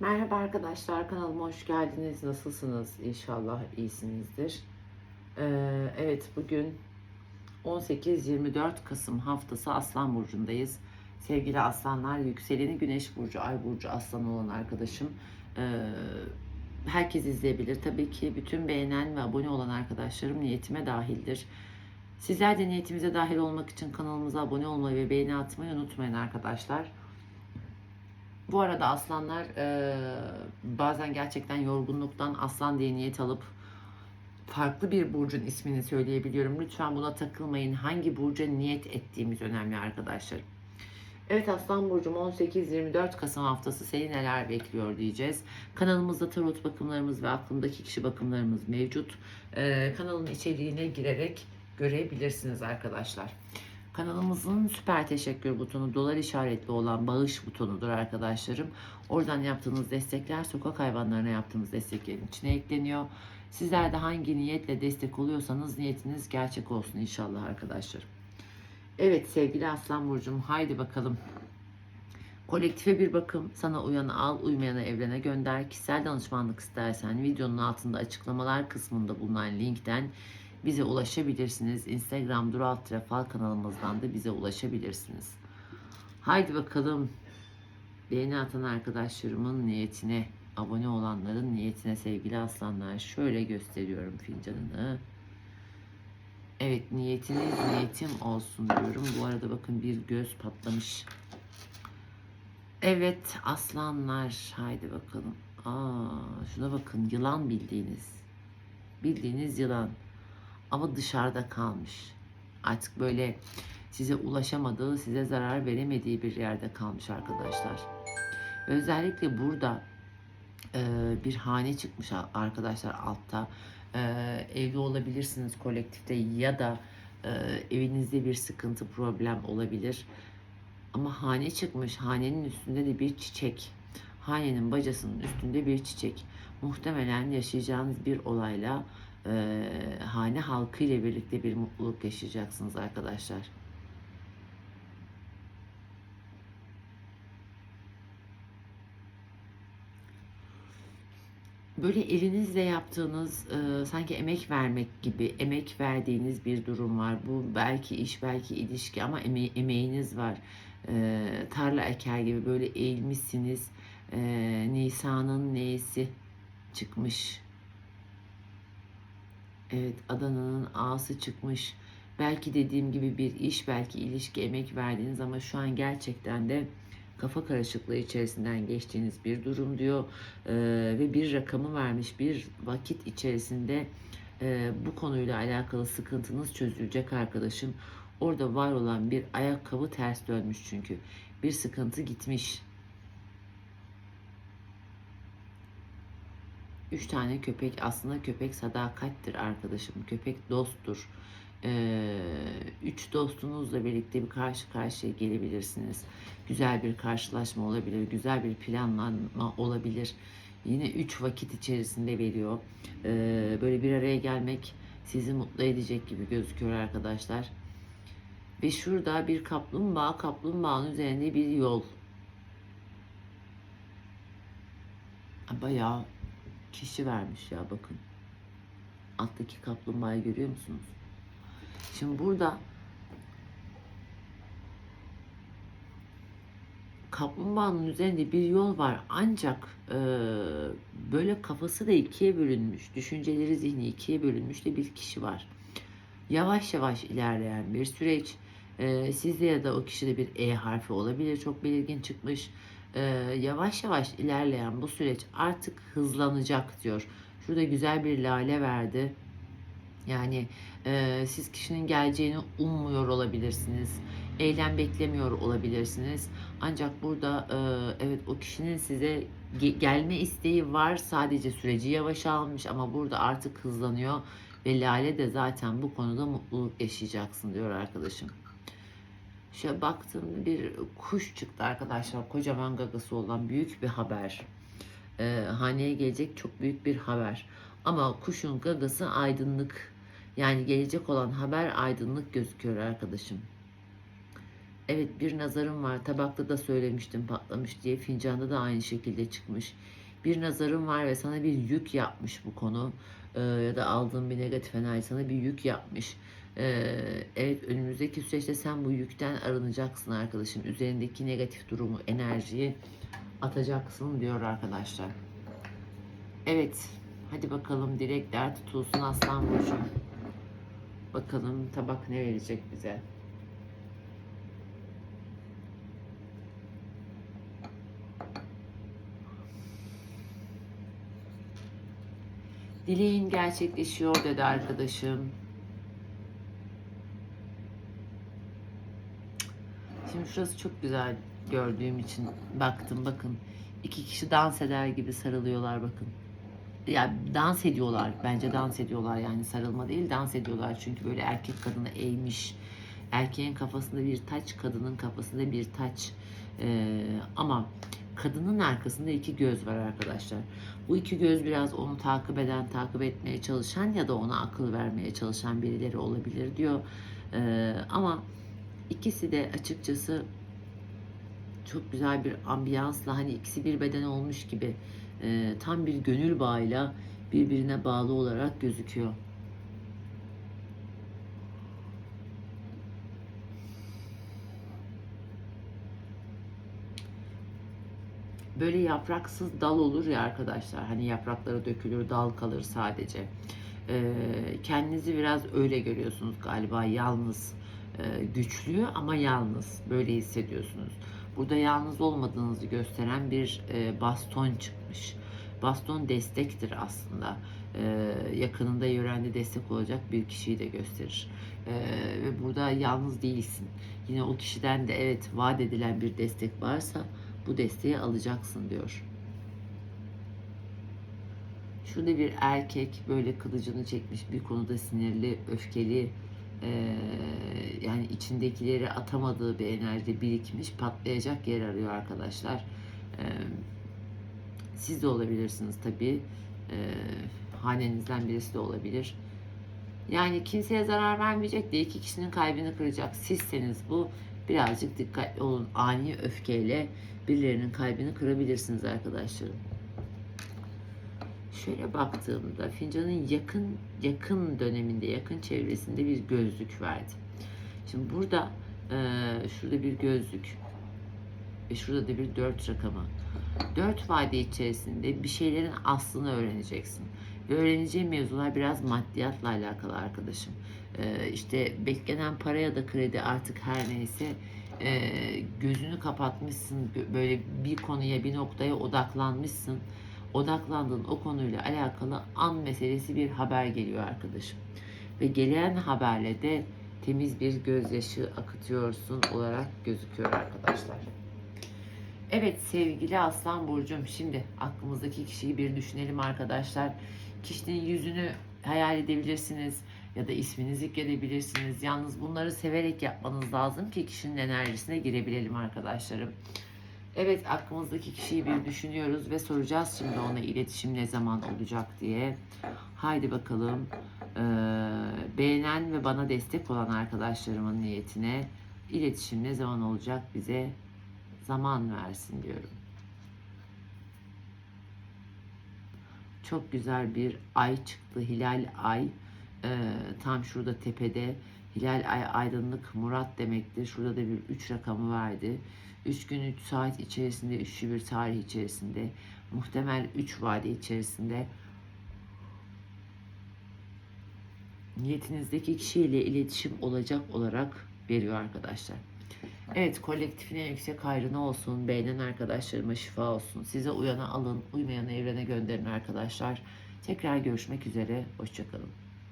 Merhaba arkadaşlar kanalıma hoş geldiniz. Nasılsınız? İnşallah iyisinizdir. Ee, evet bugün 18-24 Kasım haftası Aslan Burcu'ndayız. Sevgili aslanlar yükseleni Güneş Burcu, Ay Burcu Aslan olan arkadaşım. Ee, herkes izleyebilir. Tabii ki bütün beğenen ve abone olan arkadaşlarım niyetime dahildir. Sizler de niyetimize dahil olmak için kanalımıza abone olmayı ve beğeni atmayı unutmayın arkadaşlar. Bu arada aslanlar e, bazen gerçekten yorgunluktan aslan diye niyet alıp farklı bir burcun ismini söyleyebiliyorum. Lütfen buna takılmayın. Hangi burca niyet ettiğimiz önemli arkadaşlar. Evet Aslan Burcu'm 18-24 Kasım haftası seni neler bekliyor diyeceğiz. Kanalımızda tarot bakımlarımız ve aklımdaki kişi bakımlarımız mevcut. E, kanalın içeriğine girerek görebilirsiniz arkadaşlar. Kanalımızın süper teşekkür butonu dolar işaretli olan bağış butonudur arkadaşlarım. Oradan yaptığınız destekler sokak hayvanlarına yaptığımız desteklerin içine ekleniyor. Sizler de hangi niyetle destek oluyorsanız niyetiniz gerçek olsun inşallah arkadaşlarım. Evet sevgili Aslan Burcu'm haydi bakalım. Kolektife bir bakım. Sana uyanı al, uymayanı evrene gönder. Kişisel danışmanlık istersen videonun altında açıklamalar kısmında bulunan linkten bize ulaşabilirsiniz. Instagram Duru Alt Fal kanalımızdan da bize ulaşabilirsiniz. Haydi bakalım beğeni atan arkadaşlarımın niyetine, abone olanların niyetine sevgili aslanlar şöyle gösteriyorum fincanını. Evet niyetiniz niyetim olsun diyorum. Bu arada bakın bir göz patlamış. Evet aslanlar haydi bakalım. Aa, şuna bakın yılan bildiğiniz. Bildiğiniz yılan ama dışarıda kalmış. Artık böyle size ulaşamadığı, size zarar veremediği bir yerde kalmış arkadaşlar. Özellikle burada e, bir hane çıkmış arkadaşlar altta. E, evli olabilirsiniz kolektifte ya da e, evinizde bir sıkıntı, problem olabilir. Ama hane çıkmış, hanenin üstünde de bir çiçek. Hanenin bacasının üstünde bir çiçek. Muhtemelen yaşayacağınız bir olayla e, hane halkı ile birlikte bir mutluluk yaşayacaksınız arkadaşlar. Böyle elinizle yaptığınız e, sanki emek vermek gibi emek verdiğiniz bir durum var. Bu belki iş belki ilişki ama eme- emeğiniz var. E, tarla eker gibi böyle eğilmişsiniz. E, Nisan'ın neyisi çıkmış Evet Adana'nın ağası çıkmış. Belki dediğim gibi bir iş, belki ilişki, emek verdiğiniz ama şu an gerçekten de kafa karışıklığı içerisinden geçtiğiniz bir durum diyor. Ee, ve bir rakamı vermiş bir vakit içerisinde e, bu konuyla alakalı sıkıntınız çözülecek arkadaşım. Orada var olan bir ayakkabı ters dönmüş çünkü. Bir sıkıntı gitmiş Üç tane köpek aslında köpek sadakattir arkadaşım. Köpek dosttur. Ee, üç dostunuzla birlikte bir karşı karşıya gelebilirsiniz. Güzel bir karşılaşma olabilir. Güzel bir planlanma olabilir. Yine üç vakit içerisinde veriyor. Ee, böyle bir araya gelmek sizi mutlu edecek gibi gözüküyor arkadaşlar. Ve şurada bir kaplumbağa, kaplumbağanın üzerinde bir yol. Bayağı kişi vermiş ya bakın. Alttaki kaplumbağayı görüyor musunuz? Şimdi burada kaplumbağanın üzerinde bir yol var ancak e, böyle kafası da ikiye bölünmüş, düşünceleri zihni ikiye bölünmüş de bir kişi var. Yavaş yavaş ilerleyen bir süreç. E, sizde ya da o kişide bir E harfi olabilir, çok belirgin çıkmış e, yavaş yavaş ilerleyen bu süreç artık hızlanacak diyor. Şurada güzel bir lale verdi. Yani e, siz kişinin geleceğini ummuyor olabilirsiniz. Eylem beklemiyor olabilirsiniz. Ancak burada e, evet o kişinin size ge- gelme isteği var. Sadece süreci yavaş almış ama burada artık hızlanıyor. Ve Lale de zaten bu konuda mutluluk yaşayacaksın diyor arkadaşım. Şöyle baktığımda bir kuş çıktı arkadaşlar. Kocaman gagası olan büyük bir haber. Ee, haneye gelecek çok büyük bir haber. Ama kuşun gagası aydınlık. Yani gelecek olan haber aydınlık gözüküyor arkadaşım. Evet bir nazarım var. Tabakta da söylemiştim patlamış diye. Fincanda da aynı şekilde çıkmış. Bir nazarım var ve sana bir yük yapmış bu konu. Ee, ya da aldığın bir negatif enerji sana bir yük yapmış. Ee, evet önümüzdeki süreçte sen bu yükten arınacaksın arkadaşım. Üzerindeki negatif durumu, enerjiyi atacaksın diyor arkadaşlar. Evet. Hadi bakalım dilekler tutulsun Aslan Burcu. Bakalım tabak ne verecek bize. Dileğin gerçekleşiyor dedi arkadaşım. Şimdi şurası çok güzel gördüğüm için baktım bakın. iki kişi dans eder gibi sarılıyorlar bakın. Ya dans ediyorlar. Bence dans ediyorlar yani sarılma değil dans ediyorlar. Çünkü böyle erkek kadını eğmiş. Erkeğin kafasında bir taç, kadının kafasında bir taç. Ee, ama kadının arkasında iki göz var arkadaşlar. Bu iki göz biraz onu takip eden, takip etmeye çalışan ya da ona akıl vermeye çalışan birileri olabilir diyor. Ee, ama ikisi de açıkçası çok güzel bir ambiyansla hani ikisi bir beden olmuş gibi e, tam bir gönül bağıyla birbirine bağlı olarak gözüküyor. Böyle yapraksız dal olur ya arkadaşlar. Hani yaprakları dökülür, dal kalır sadece. Ee, kendinizi biraz öyle görüyorsunuz galiba. Yalnız, güçlü ama yalnız. Böyle hissediyorsunuz. Burada yalnız olmadığınızı gösteren bir e, baston çıkmış. Baston destektir aslında. E, yakınında yörende destek olacak bir kişiyi de gösterir. E, ve burada yalnız değilsin. Yine o kişiden de evet vaat edilen bir destek varsa bu desteği alacaksın diyor. Şurada bir erkek böyle kılıcını çekmiş bir konuda sinirli, öfkeli, e, yani içindekileri atamadığı bir enerji birikmiş, patlayacak yer arıyor arkadaşlar. E, siz de olabilirsiniz tabii. E, hanenizden birisi de olabilir. Yani kimseye zarar vermeyecek de iki kişinin kalbini kıracak. Sizseniz bu birazcık dikkatli olun. Ani öfkeyle birilerinin kalbini kırabilirsiniz arkadaşlarım. Şöyle baktığımda fincanın yakın yakın döneminde, yakın çevresinde bir gözlük verdi. Şimdi burada e, şurada bir gözlük ve şurada da bir dört rakamı. Dört vade içerisinde bir şeylerin aslını öğreneceksin. Ve öğreneceğin mevzular biraz maddiyatla alakalı arkadaşım. E, işte beklenen para ya da kredi artık her neyse e, gözünü kapatmışsın. Böyle bir konuya, bir noktaya odaklanmışsın odaklandığın o konuyla alakalı an meselesi bir haber geliyor arkadaşım. Ve gelen haberle de temiz bir gözyaşı akıtıyorsun olarak gözüküyor arkadaşlar. Evet sevgili Aslan Burcum şimdi aklımızdaki kişiyi bir düşünelim arkadaşlar. Kişinin yüzünü hayal edebilirsiniz ya da ismini zikredebilirsiniz. Yalnız bunları severek yapmanız lazım ki kişinin enerjisine girebilelim arkadaşlarım. Evet aklımızdaki kişiyi bir düşünüyoruz ve soracağız şimdi ona iletişim ne zaman olacak diye. Haydi bakalım ee, beğenen ve bana destek olan arkadaşlarımın niyetine iletişim ne zaman olacak bize zaman versin diyorum. Çok güzel bir ay çıktı hilal ay ee, tam şurada tepede hilal ay aydınlık murat demektir. Şurada da bir üç rakamı verdi. 3 gün 3 saat içerisinde, üçlü bir tarih içerisinde, muhtemel 3 vade içerisinde niyetinizdeki kişiyle iletişim olacak olarak veriyor arkadaşlar. Evet kolektifine yüksek hayrına olsun. Beğenen arkadaşlarıma şifa olsun. Size uyana alın, uymayanı evrene gönderin arkadaşlar. Tekrar görüşmek üzere. Hoşçakalın.